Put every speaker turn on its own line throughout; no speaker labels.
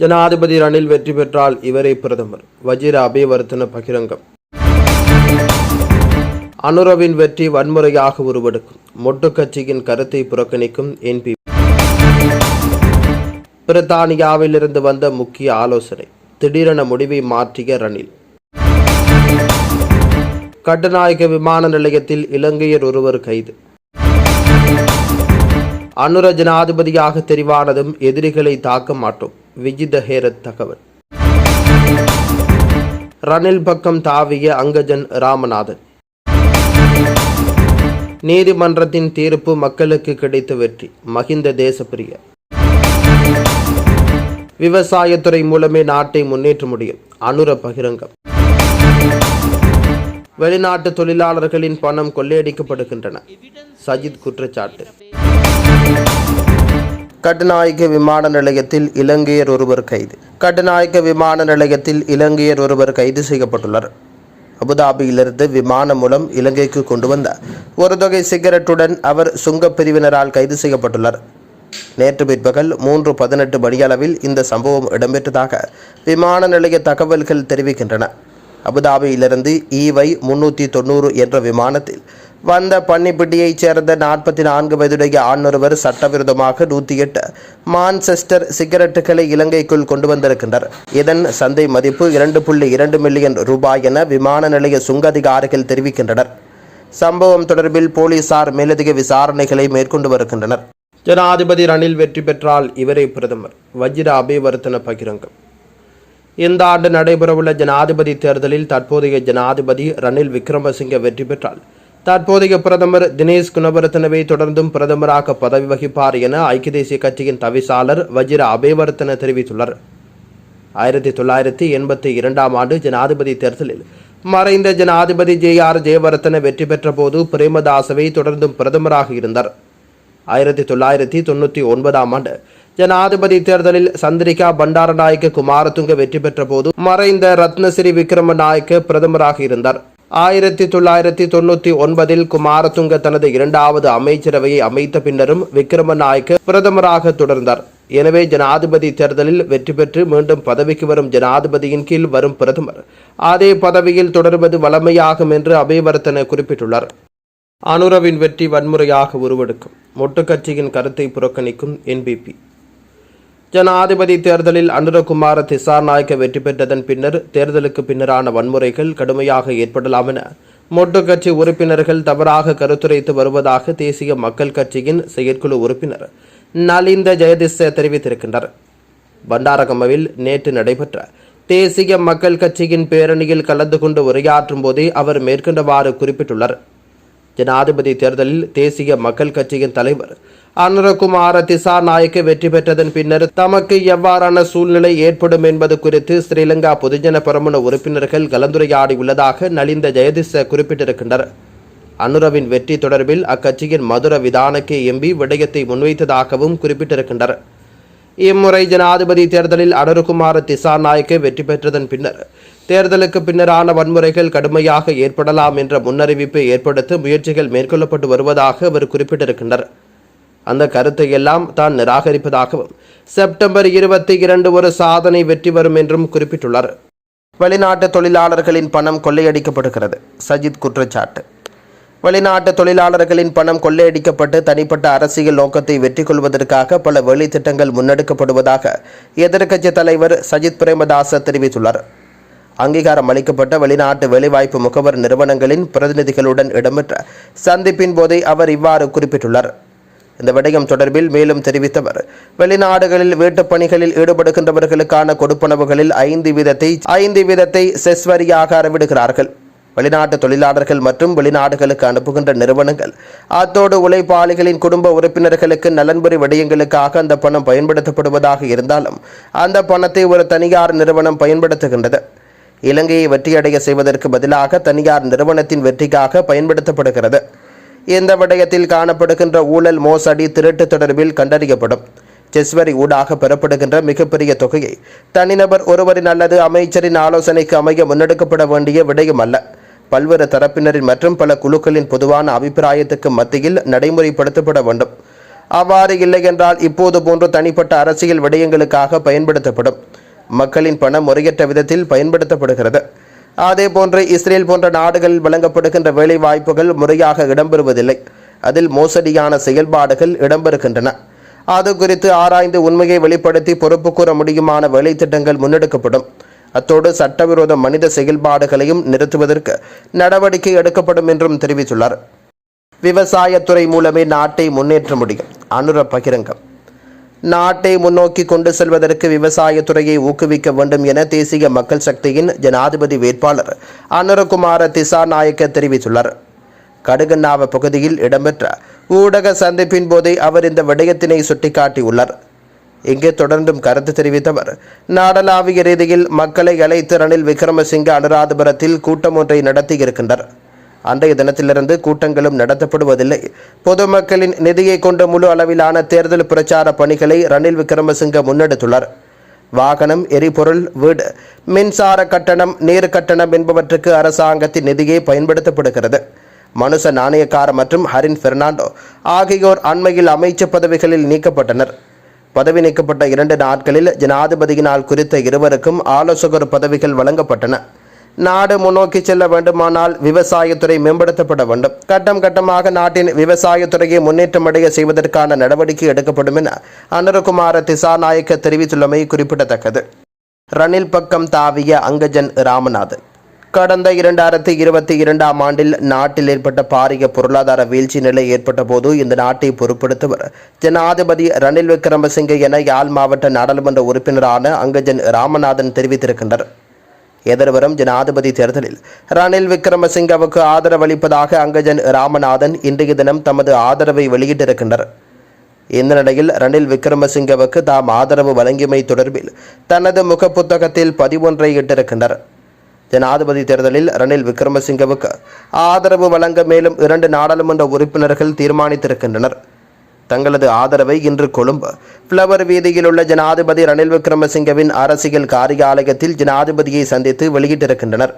ஜனாதிபதி ரணில் வெற்றி பெற்றால் இவரே பிரதமர். வஜிர அபேவர்த்தன பகிரங்கம். அனுரவின் வெற்றி வன்முறையாக உருவெடுக்கும். மொட்டு கட்சியின் கருத்தை புறக்கணிக்கும் என்பி. பிரித்தானியாவிலிருந்து வந்த முக்கிய ஆலோசனை திடீரென முடிவை மாற்றிய ரணில். கட்டுநாயக்க விமான நிலையத்தில் இலங்கையர் ஒருவர் கைது. அனுர ஜனாதிபதியாக தெரிவானதும் எதிரிகளை தாக்க மாட்டோம். விஜித ஹேரத் தகவல் ரணில் பக்கம் தாவிய அங்கஜன் ராமநாதன். நீதிமன்றத்தின் தீர்ப்பு மக்களுக்கு கிடைத்த வெற்றி மகிந்த தேசப்பிரிய. விவசாயத்துறை மூலமே நாட்டை முன்னேற்ற முடியும் அனுர பகிரங்கம். வெளிநாட்டு தொழிலாளர்களின் பணம் கொள்ளையடிக்கப்படுகின்றன சஜித் குற்றச்சாட்டு. கட்டுநாயக்க விமான நிலையத்தில் இலங்கையர் ஒருவர் கைது. கட்டுநாயக்க விமான நிலையத்தில் இலங்கையர் ஒருவர் கைது செய்யப்பட்டுள்ளார். அபுதாபியிலிருந்து விமானம் மூலம் இலங்கைக்கு கொண்டு வந்த ஒரு தொகை சிகரெட்டுடன் அவர் சுங்கப் பிரிவினரால் கைது செய்யப்பட்டுள்ளார். நேற்று பிற்பகல் மூன்று பதினெட்டு மணியளவில் இந்த சம்பவம் இடம்பெற்றதாக விமான நிலைய தகவல்கள் தெரிவிக்கின்றன. அபுதாபியிலிருந்து ஈவை முன்னூற்றி தொண்ணூறு என்ற விமானத்தில். வந்த பன்னிப்பிட்டியைச் சேர்ந்த நாற்பத்தி நான்கு வயதுடைய ஆணொருவர் சட்டவிரோதமாக நூற்றி எட்டு மான்செஸ்டர் சிகரெட்டுகளை இலங்கைக்குள் கொண்டு வந்திருக்கின்றனர் இதன் சந்தை மதிப்பு இரண்டு புள்ளி இரண்டு மில்லியன் ரூபாய் என விமான நிலைய சுங்க அதிகாரிகள் தெரிவிக்கின்றனர். சம்பவம் தொடர்பில் போலீசார் மேலதிக விசாரணைகளை மேற்கொண்டு வருகின்றனர். ஜனாதிபதி ரணில் வெற்றி பெற்றால் இவரே பிரதமர். வஜிர அபேவர்த்தன பகிரங்கம். இந்த ஆண்டு நடைபெறவுள்ள ஜனாதிபதி தேர்தலில் தற்போதைய ஜனாதிபதி ரணில் விக்ரமசிங்க வெற்றி பெற்றால் தற்போதைய பிரதமர் தினேஷ் குணவர்த்தனவை தொடர்ந்தும் பிரதமராக பதவி வகிப்பார் என ஐக்கிய தேசிய கட்சியின் தவிசாளர் வஜிர அபேவர்த்தன தெரிவித்துள்ளார். ஆயிரத்தி தொள்ளாயிரத்தி எண்பத்தி இரண்டாம் ஆண்டு ஜனாதிபதி தேர்தலில் மறைந்த ஜனாதிபதி ஜே ஆர் ஜெயவர்த்தன வெற்றி பெற்ற போது பிரேமதாசவை தொடர்ந்தும் பிரதமராக இருந்தார். ஆயிரத்தி தொள்ளாயிரத்தி தொண்ணூற்றி ஒன்பதாம் ஆண்டு ஜனாதிபதி தேர்தலில் சந்திரிகா பண்டாரநாயக்க குமாரதுங்க வெற்றி பெற்ற போது மறைந்த ரத்னசிறி விக்ரமநாயக்க பிரதமராக இருந்தார். ஆயிரத்தி தொள்ளாயிரத்தி தொண்ணூற்றி ஒன்பதில் குமாரதுங்க தனது இரண்டாவது அமைச்சரவையை அமைத்த பின்னரும் விக்ரமநாயக்க பிரதமராக தொடர்ந்தார். எனவே ஜனாதிபதி தேர்தலில் வெற்றி பெற்று மீண்டும் பதவிக்கு வரும் ஜனாதிபதியின் கீழ் வரும் பிரதமர். அதே பதவியில் தொடர்வது வழமையாகும் என்று அபிவர்த்தன குறிப்பிட்டுள்ளார். அனுரவின் வெற்றி வன்முறையாக உருவெடுக்கும். மொட்டு கட்சியின் கருத்தை புறக்கணிக்கும் என்பிபி ஜனாதிபதி தேர்தலில் அனுரகுமார திசாநாயக்க வெற்றி பெற்றதன் பின்னர் தேர்தலுக்கு பின்னரான வன்முறைகள் கடுமையாக ஏற்படலாம் என மொட்டு கட்சி உறுப்பினர்கள் தவறாக கருத்துரைத்து வருவதாக தேசிய மக்கள் கட்சியின் செயற்குழு உறுப்பினர் நலிந்த ஜெயதிச தெரிவித்திருக்கின்றனர். பண்டாரகமவில் நேற்று நடைபெற்ற தேசிய மக்கள் கட்சியின் பேரணியில் கலந்து கொண்டு உரையாற்றும் போதே அவர் மேற்கொண்டவாறு குறிப்பிட்டுள்ளார். ஜனாதிபதி தேர்தலில் தேசிய மக்கள் கட்சியின் தலைவர் அனுரகுமார திசாநாயக்க வெற்றி பெற்றதன் பின்னர் தமக்கு எவ்வாறான சூழ்நிலை ஏற்படும் என்பது குறித்து ஸ்ரீலங்கா பொதுஜன பெரமுன உறுப்பினர்கள் கலந்துரையாடியுள்ளதாக நலிந்த ஜெயதிச குறிப்பிட்டிருக்கின்றனர். அனுரவின் வெற்றி தொடர்பில் அக்கட்சியின் மதுர விதானக்கே எம்பி விடயத்தை முன்வைத்ததாகவும் குறிப்பிட்டிருக்கின்றனர். இம்முறை ஜனாதிபதி தேர்தலில் அனுருகுமார திசாநாயக்க வெற்றி பெற்றதன் பின்னர் தேர்தலுக்கு பின்னரான வன்முறைகள் கடுமையாக ஏற்படலாம் என்ற முன்னறிவிப்பை ஏற்படுத்த முயற்சிகள் மேற்கொள்ளப்பட்டு வருவதாக அவர் குறிப்பிட்டிருக்கின்றார் அந்த கருத்தை எல்லாம் தான் நிராகரிப்பதாகவும் செப்டம்பர் இருபத்தி இரண்டு ஒரு சாதனை வெற்றி வரும் என்றும் குறிப்பிட்டுள்ளார். வெளிநாட்டு தொழிலாளர்களின் பணம் கொள்ளையடிக்கப்படுகிறது. சஜித் குற்றச்சாட்டு. வெளிநாட்டு தொழிலாளர்களின் பணம் கொள்ளையடிக்கப்பட்டு தனிப்பட்ட அரசியல் நோக்கத்தை வெற்றி கொள்வதற்காக பல வேலை திட்டங்கள் முன்னெடுக்கப்படுவதாக எதிர்க்கட்சி தலைவர் சஜித் பிரேமதாச தெரிவித்துள்ளார். அங்கீகாரம் அளிக்கப்பட்ட வெளிநாட்டு வேலைவாய்ப்பு முகவர் நிறுவனங்களின் பிரதிநிதிகளுடன் இடம்பெற்ற சந்திப்பின் போதே அவர் இவ்வாறு குறிப்பிட்டுள்ளார். இந்த விடயம் தொடர்பில் மேலும் தெரிவித்தவர் வெளிநாடுகளில் வீட்டுப் பணிகளில் ஈடுபடுகின்றவர்களுக்கான கொடுப்பனவுகளில் ஐந்து வீதத்தை ஐந்து வீதத்தை செஸ்வரியாக அறவிடுகிறார்கள். வெளிநாட்டு தொழிலாளர்கள் மற்றும் வெளிநாடுகளுக்கு அனுப்புகின்ற நிறுவனங்கள் அத்தோடு உழைப்பாளிகளின் குடும்ப உறுப்பினர்களுக்கு நலன்புரி விடயங்களுக்காக அந்த பணம் பயன்படுத்தப்படுவதாக இருந்தாலும் அந்த பணத்தை ஒரு தனியார் நிறுவனம் பயன்படுத்துகின்றது. இலங்கையை வெற்றியடைய செய்வதற்கு பதிலாக தனியார் நிறுவனத்தின் வெற்றிக்காக பயன்படுத்தப்படுகிறது. இந்த விடயத்தில் காணப்படுகின்ற ஊழல் மோசடி திருட்டு தொடர்பில் கண்டறியப்படும். செஸ்வரி ஊடாக பெறப்படுகின்ற மிகப்பெரிய தொகையை தனிநபர் ஒருவரின் அல்லது அமைச்சரின் ஆலோசனைக்கு அமைய முன்னெடுக்கப்பட வேண்டிய விடயம் அல்ல பல்வேறு தரப்பினரின் மற்றும் பல குழுக்களின் பொதுவான அபிப்பிராயத்துக்கு மத்தியில் நடைமுறைப்படுத்தப்பட வேண்டும். அவ்வாறு இல்லை என்றால் இப்போது போன்று தனிப்பட்ட அரசியல் விடயங்களுக்காக பயன்படுத்தப்படும். மக்களின் பணம் முறையற்ற விதத்தில் பயன்படுத்தப்படுகிறது. அதேபோன்று இஸ்ரேல் போன்ற நாடுகளில் வழங்கப்படுகின்ற வேலை வாய்ப்புகள் முறையாக இடம்பெறுவதில்லை. அதில் மோசடியான செயல்பாடுகள் இடம்பெறுகின்றன. அது குறித்து ஆராய்ந்து உண்மையை வெளிப்படுத்தி பொறுப்பு கூற முடியுமான வேலை திட்டங்கள் முன்னெடுக்கப்படும். அத்தோடு சட்டவிரோத மனித செயல்பாடுகளையும் நிறுத்துவதற்கு நடவடிக்கை எடுக்கப்படும் என்றும் தெரிவித்துள்ளார். விவசாயத்துறை மூலமே நாட்டை முன்னேற்ற முடியும். அனுர பகிரங்கம். நாட்டை முன்னோக்கி கொண்டு செல்வதற்கு விவசாயத்துறையை ஊக்குவிக்க வேண்டும் என தேசிய மக்கள் சக்தியின் ஜனாதிபதி வேட்பாளர் அனுரகுமார திசாநாயக்க தெரிவித்துள்ளார். கடுகண்ணாவ பகுதியில் இடம்பெற்ற ஊடக சந்திப்பின் போதே அவர் இந்த விடயத்தினை சுட்டிக்காட்டியுள்ளார். இங்கே தொடர்ந்தும் கருத்து தெரிவித்தவர் நாடளாவிய ரீதியில் மக்களை அலைத்திறனில் விக்ரமசிங்க அனுராதபுரத்தில் கூட்டம் ஒன்றை நடத்தியிருக்கின்றார் அன்றைய தினத்திலிருந்து கூட்டங்களும் நடத்தப்படுவதில்லை. பொதுமக்களின் நிதியை கொண்ட முழு அளவிலான தேர்தல் பிரச்சார பணிகளை ரணில் விக்ரமசிங்க முன்னெடுத்துள்ளார். வாகனம் எரிபொருள் வீடு மின்சார கட்டணம் நீர் கட்டணம் என்பவற்றுக்கு அரசாங்கத்தின் நிதியே பயன்படுத்தப்படுகிறது. மனுச நாணயக்கார மற்றும் ஹரின் பெர்னாண்டோ ஆகியோர் அண்மையில் அமைச்சு பதவிகளில் நீக்கப்பட்டனர். பதவி நீக்கப்பட்ட இரண்டு நாட்களில் ஜனாதிபதியினால் குறித்த இருவருக்கும் ஆலோசகர் பதவிகள் வழங்கப்பட்டன. நாடு முன்னோக்கி செல்ல வேண்டுமானால் விவசாயத்துறை மேம்படுத்தப்பட வேண்டும். கட்டம் கட்டமாக நாட்டின் விவசாயத்துறையை முன்னேற்றமடைய செய்வதற்கான நடவடிக்கை எடுக்கப்படும் என அனுரகுமார திசாநாயக்க தெரிவித்துள்ளமை குறிப்பிடத்தக்கது. ரணில் பக்கம் தாவிய அங்கஜன் ராமநாதன். கடந்த இரண்டாயிரத்தி இருபத்தி இரண்டாம் ஆண்டில் நாட்டில் ஏற்பட்ட பாரிய பொருளாதார வீழ்ச்சி நிலை ஏற்பட்ட போது இந்த நாட்டை பொறுப்படுத்தவர் ஜனாதிபதி ரணில் விக்ரமசிங்கே என யாழ் மாவட்ட நாடாளுமன்ற உறுப்பினரான அங்கஜன் ராமநாதன் தெரிவித்திருக்கின்றனர். எதிர்வரும் ஜனாதிபதி தேர்தலில் ரணில் விக்ரமசிங்கவுக்கு ஆதரவளிப்பதாக அங்கஜன் ராமநாதன் இன்றைய தினம் தமது ஆதரவை வெளியிட்டிருக்கின்றனர். இந்த நிலையில் ரணில் விக்ரமசிங்கவுக்கு தாம் ஆதரவு வழங்கியமை தொடர்பில் தனது முகப்புத்தகத்தில் பதிவொன்றை இட்டிருக்கின்றனர். ஜனாதிபதி தேர்தலில் ரணில் விக்ரமசிங்கவுக்கு ஆதரவு வழங்க மேலும் இரண்டு நாடாளுமன்ற உறுப்பினர்கள் தீர்மானித்திருக்கின்றனர். தங்களது ஆதரவை இன்று கொழும்பு. பிளவர் வீதியில் உள்ள ஜனாதிபதி ரணில் விக்ரமசிங்கவின் அரசியல் காரியாலயத்தில் ஜனாதிபதியை சந்தித்து வெளியிட்டிருக்கின்றனர்.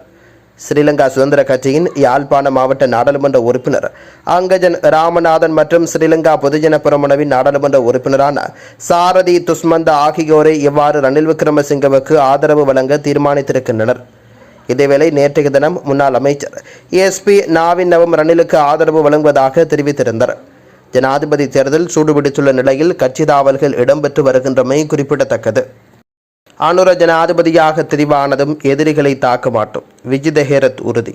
ஸ்ரீலங்கா சுதந்திர கட்சியின் யாழ்ப்பாண மாவட்ட நாடாளுமன்ற உறுப்பினர் அங்கஜன் ராமநாதன் மற்றும் ஸ்ரீலங்கா பொதுஜன பிரமுனவின் நாடாளுமன்ற உறுப்பினரான சாரதி துஷ்மந்த ஆகியோரை இவ்வாறு ரணில் விக்ரமசிங்கவுக்கு ஆதரவு வழங்க தீர்மானித்திருக்கின்றனர். இதேவேளை நேற்றைய தினம் முன்னாள் அமைச்சர் எஸ்பி நாவின் நவம் ரணிலுக்கு ஆதரவு வழங்குவதாக தெரிவித்திருந்தார் ஜனாதிபதி தேர்தல் சூடுபிடித்துள்ள நிலையில் கட்சி தாவல்கள் இடம்பெற்று வருகின்றமை குறிப்பிடத்தக்கது. அனுர ஜனாதிபதியாக தெரிவானதும் எதிரிகளை தாக்க மாட்டோம். விஜித ஹேரத் உறுதி.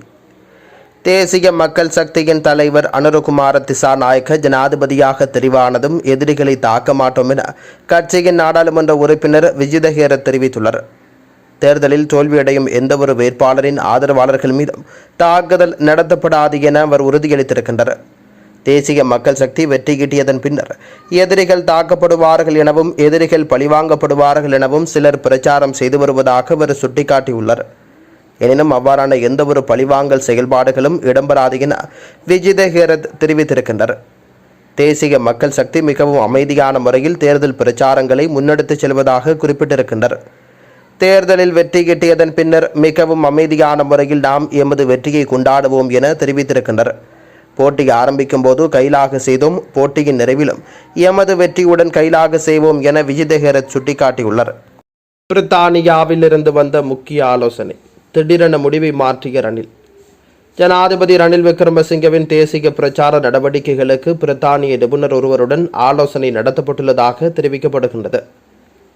தேசிய மக்கள் சக்தியின் தலைவர் அனுரகுமார திசாநாயக்க ஜனாதிபதியாக தெரிவானதும் எதிரிகளை தாக்க மாட்டோம் என கட்சியின் நாடாளுமன்ற உறுப்பினர் விஜித ஹேரத் தெரிவித்துள்ளார். தேர்தலில் தோல்வியடையும் எந்தவொரு வேட்பாளரின் ஆதரவாளர்கள் மீதும் தாக்குதல் நடத்தப்படாது என அவர் உறுதியளித்திருக்கின்றனர். தேசிய மக்கள் சக்தி வெற்றி கிட்டியதன் பின்னர் எதிரிகள் தாக்கப்படுவார்கள் எனவும் எதிரிகள் பழிவாங்கப்படுவார்கள் எனவும் சிலர் பிரச்சாரம் செய்து வருவதாக அவர் சுட்டிக்காட்டியுள்ளார். எனினும் அவ்வாறான எந்தவொரு பழிவாங்கல் செயல்பாடுகளும் இடம்பெறாது என விஜித ஹேரத் தெரிவித்திருக்கின்றனர் தேசிய மக்கள் சக்தி மிகவும் அமைதியான முறையில் தேர்தல் பிரச்சாரங்களை முன்னெடுத்துச் செல்வதாக குறிப்பிட்டிருக்கின்றனர் தேர்தலில் வெற்றி கிட்டியதன் பின்னர் மிகவும் அமைதியான முறையில் நாம் எமது வெற்றியை கொண்டாடுவோம் என தெரிவித்திருக்கின்றனர் போட்டி ஆரம்பிக்கும் போது கைலாக செய்தோம். போட்டியின் நிறைவிலும் எமது வெற்றியுடன் கைலாக செய்வோம் என விஜிதஹேரத் சுட்டிக்காட்டியுள்ளார். பிரித்தானியாவிலிருந்து வந்த முக்கிய ஆலோசனை திடீரென முடிவை மாற்றிய ரணில். ஜனாதிபதி ரணில் விக்ரமசிங்கவின் தேசிய பிரச்சார நடவடிக்கைகளுக்கு பிரித்தானிய நிபுணர் ஒருவருடன் ஆலோசனை நடத்தப்பட்டுள்ளதாக தெரிவிக்கப்படுகின்றது.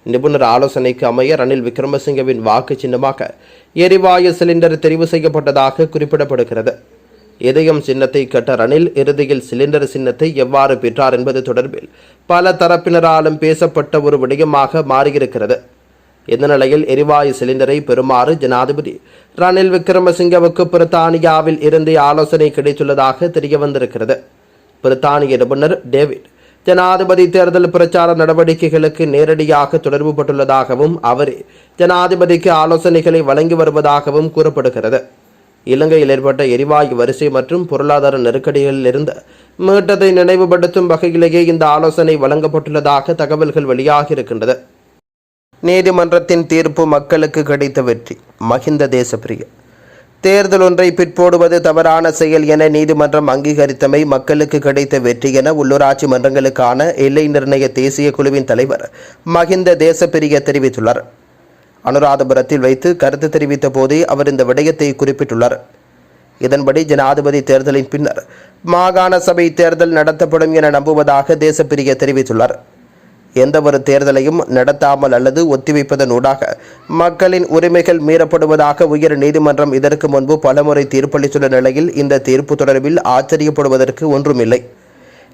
நிபுணர் ஆலோசனைக்கு அமைய ரணில் விக்ரமசிங்கவின் வாக்கு சின்னமாக எரிவாயு சிலிண்டர் தெரிவு செய்யப்பட்டதாக குறிப்பிடப்படுகிறது. இதயம் சின்னத்தை கட்ட ரணில் இறுதியில் சிலிண்டர் சின்னத்தை எவ்வாறு பெற்றார் என்பது தொடர்பில் பல தரப்பினராலும் பேசப்பட்ட ஒரு விடயமாக மாறியிருக்கிறது. இந்த நிலையில் எரிவாயு சிலிண்டரை பெறுமாறு ஜனாதிபதி ரணில் விக்ரமசிங்கவுக்கு பிரித்தானியாவில் இருந்து ஆலோசனை கிடைத்துள்ளதாக தெரிய வந்திருக்கிறது பிரித்தானிய நிபுணர் டேவிட் ஜனாதிபதி தேர்தல் பிரச்சார நடவடிக்கைகளுக்கு நேரடியாக தொடர்புபட்டுள்ளதாகவும் அவரே ஜனாதிபதிக்கு ஆலோசனைகளை வழங்கி வருவதாகவும் கூறப்படுகிறது. இலங்கையில் ஏற்பட்ட எரிவாயு வரிசை மற்றும் பொருளாதார நெருக்கடிகளில் இருந்த மீட்டதை நினைவுபடுத்தும் வகையிலேயே இந்த ஆலோசனை வழங்கப்பட்டுள்ளதாக தகவல்கள் வெளியாகியிருக்கின்றது நீதிமன்றத்தின் தீர்ப்பு மக்களுக்கு கிடைத்த வெற்றி. மஹிந்த தேசப்பிரிய. தேர்தல் ஒன்றை பிற்போடுவது தவறான செயல் என நீதிமன்றம் அங்கீகரித்தமை மக்களுக்கு கிடைத்த வெற்றி என உள்ளூராட்சி மன்றங்களுக்கான எல்லை நிர்ணய தேசிய குழுவின் தலைவர் மகிந்த தேசப்பிரிய தெரிவித்துள்ளார். அனுராதபுரத்தில் வைத்து கருத்து தெரிவித்த போதே அவர் இந்த விடயத்தை குறிப்பிட்டுள்ளார். இதன்படி ஜனாதிபதி தேர்தலின் பின்னர் மாகாண சபை தேர்தல் நடத்தப்படும் என நம்புவதாக தேசப்பிரிய தெரிவித்துள்ளார். எந்தவொரு தேர்தலையும் நடத்தாமல் அல்லது ஒத்திவைப்பதன் ஊடாக மக்களின் உரிமைகள் மீறப்படுவதாக உயர் நீதிமன்றம் இதற்கு முன்பு பலமுறை தீர்ப்பளித்துள்ள நிலையில் இந்த தீர்ப்பு தொடர்பில் ஆச்சரியப்படுவதற்கு ஒன்றுமில்லை.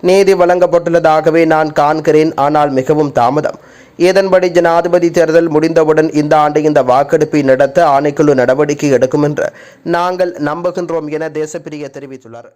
நீதி வழங்கப்பட்டுள்ளதாகவே நான் காண்கிறேன் ஆனால் மிகவும் தாமதம். இதன்படி ஜனாதிபதி தேர்தல் முடிந்தவுடன் இந்த ஆண்டு இந்த வாக்கெடுப்பை நடத்த ஆணைக்குழு நடவடிக்கை எடுக்கும் என்று நாங்கள் நம்புகின்றோம் என தேசப்பிரிய தெரிவித்துள்ளார்